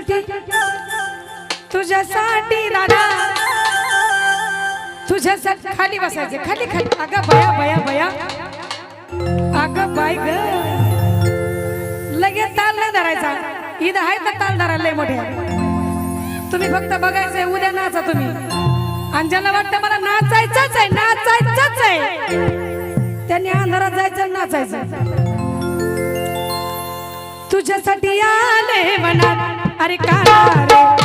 तुझ्यासाठी तुझ्यासाठी दादा तुझ्यासाठी खाली बसायचे खाली खाली. अगं बया बया बया. अगं बाय ग. लगेच ताल नाही धरायचा. इथं आहे तर ताल धरायला लय मोठे. तुम्ही फक्त बघायचंय उद्या नाचा तुम्ही. आणि ज्यांना वाटतं मला नाचायचंच आहे नाचायचंच आहे. त्यांनी अंधारात जायचं नाचायचं. तुझ्यासाठी आले मनात. अरे का रे?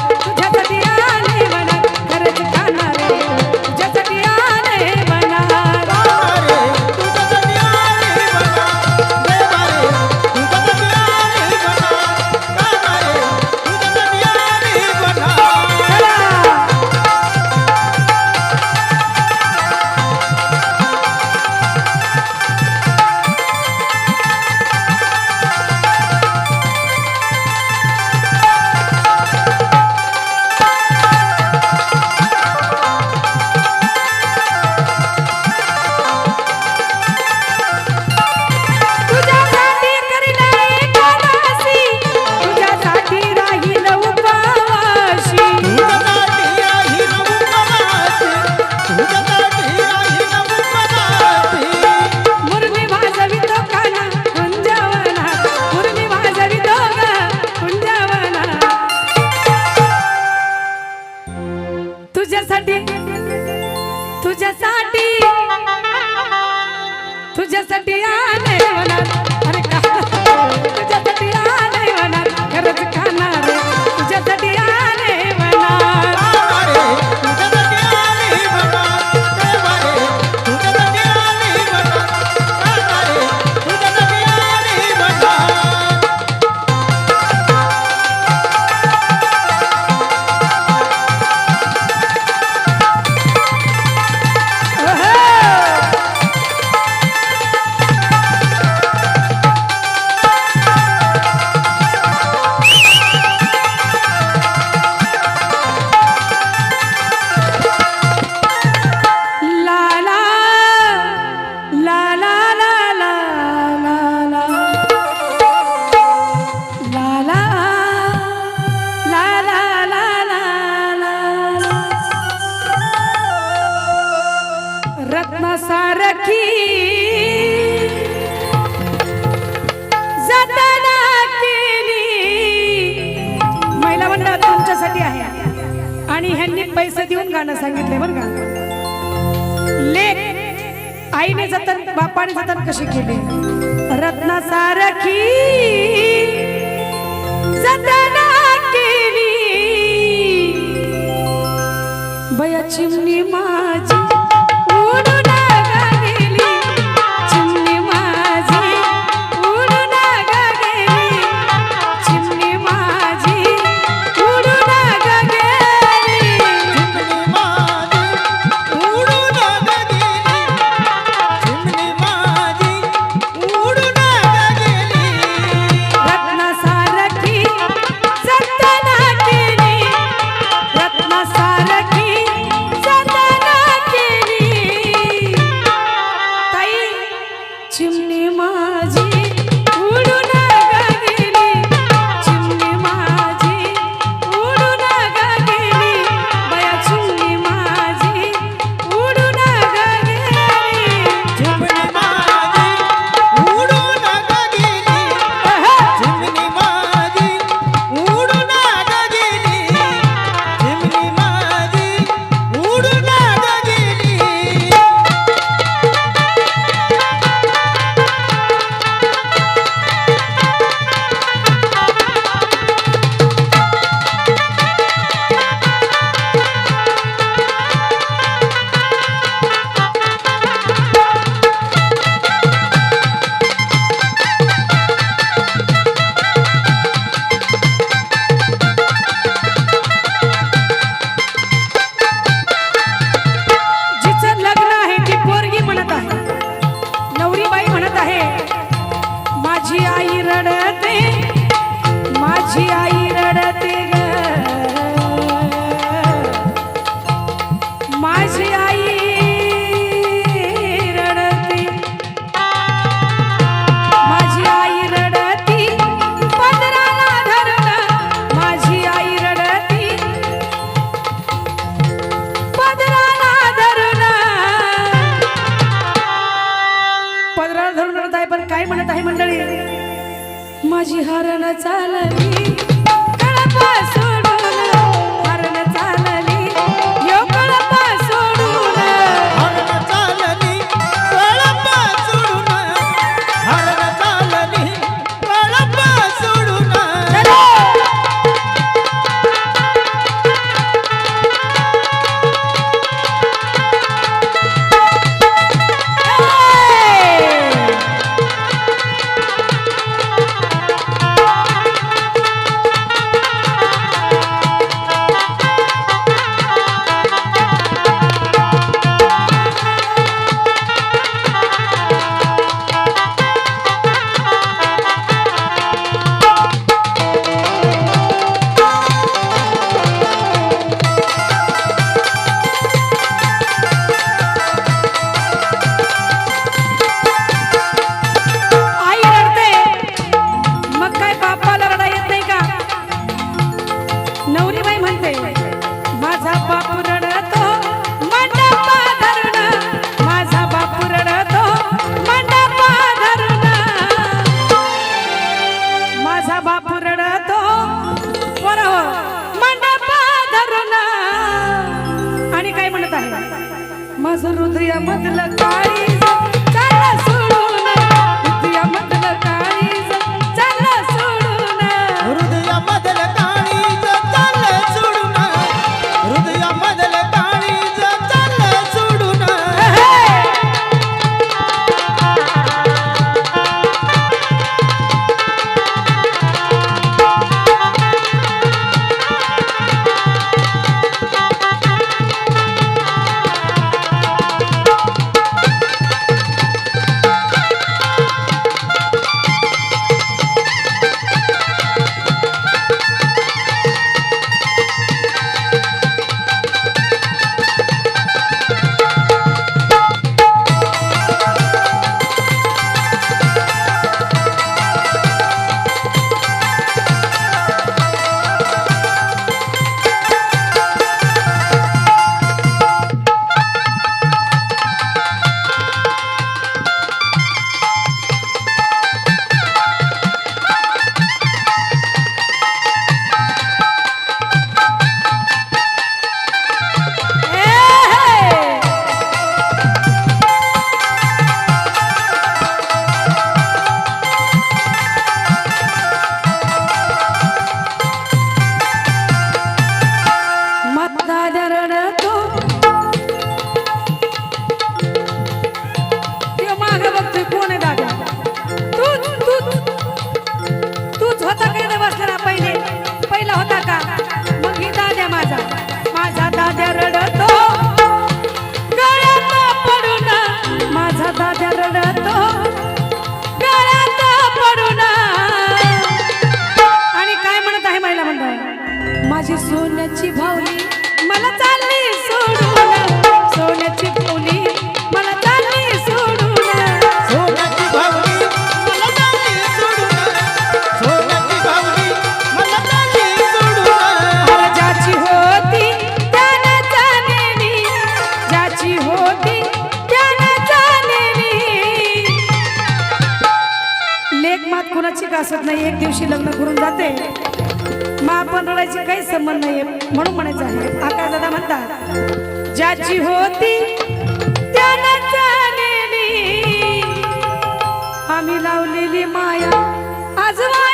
रत्न सारखी जतना केली. महिला मंडळ तुमच्यासाठी आहे. आणि ह्यांनी पैसे देऊन गाणं सांगितले बरं का? लेख. आईने जतन बापाने जतन कशी केली? रत्नसारखी. सारखी केली. बया चिमणी माझी. da da da da शकत नाही एक दिवशी लग्न करून जाते. महापंढराची काही संबंध नाही म्हणून म्हणायचं आहे. आकाश दादा म्हणतात ज्याची होती आम्ही लावलेली माया आजवा